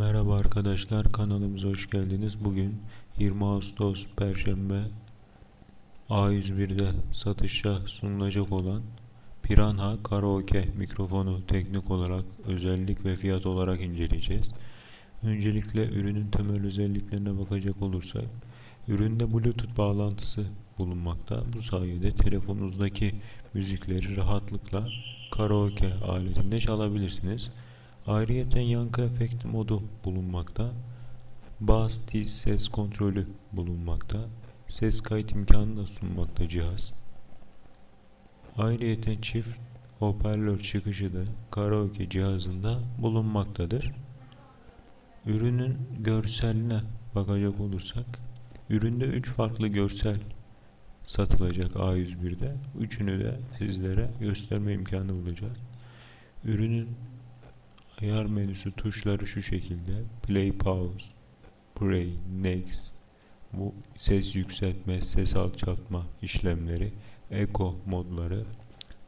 Merhaba arkadaşlar kanalımıza hoş geldiniz. Bugün 20 Ağustos Perşembe A101'de satışa sunulacak olan Piranha Karaoke mikrofonu teknik olarak özellik ve fiyat olarak inceleyeceğiz. Öncelikle ürünün temel özelliklerine bakacak olursak üründe Bluetooth bağlantısı bulunmakta. Bu sayede telefonunuzdaki müzikleri rahatlıkla karaoke aletinde çalabilirsiniz. Ayrıyeten yankı efekti modu bulunmakta. Bas, tiz ses kontrolü bulunmakta. Ses kayıt imkanı da sunmakta cihaz. Ayrıyeten çift hoparlör çıkışı da karaoke cihazında bulunmaktadır. Ürünün görseline bakacak olursak, üründe 3 farklı görsel satılacak A101'de. Üçünü de sizlere gösterme imkanı bulacağız. Ürünün ayar menüsü tuşları şu şekilde. Play, pause, play, next, bu ses yükseltme, ses alçaltma işlemleri, echo modları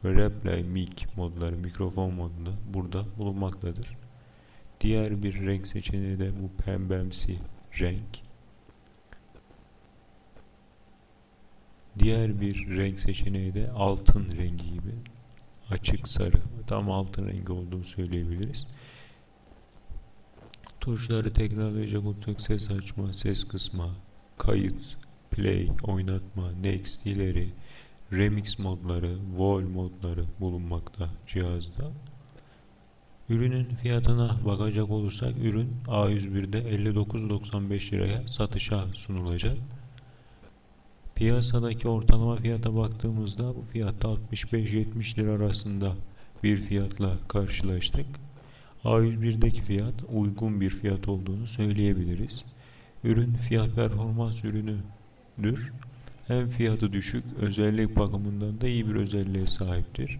ve replay mic modları, mikrofon modunda burada bulunmaktadır. Diğer bir renk seçeneği de bu pembemsi renk. Diğer bir renk seçeneği de altın rengi gibi açık sarı tam altın rengi olduğunu söyleyebiliriz. Tuşları tekrarlayacak olursak ses açma, ses kısma, kayıt, play, oynatma, next ileri, remix modları, vol modları bulunmakta cihazda. Ürünün fiyatına bakacak olursak ürün A101'de 59.95 liraya satışa sunulacak. Piyasadaki ortalama fiyata baktığımızda bu fiyatta 65-70 lira arasında bir fiyatla karşılaştık. A101'deki fiyat uygun bir fiyat olduğunu söyleyebiliriz. Ürün fiyat performans ürünüdür. Hem fiyatı düşük, özellik bakımından da iyi bir özelliğe sahiptir.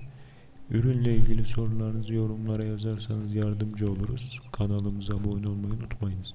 Ürünle ilgili sorularınızı yorumlara yazarsanız yardımcı oluruz. Kanalımıza abone olmayı unutmayınız.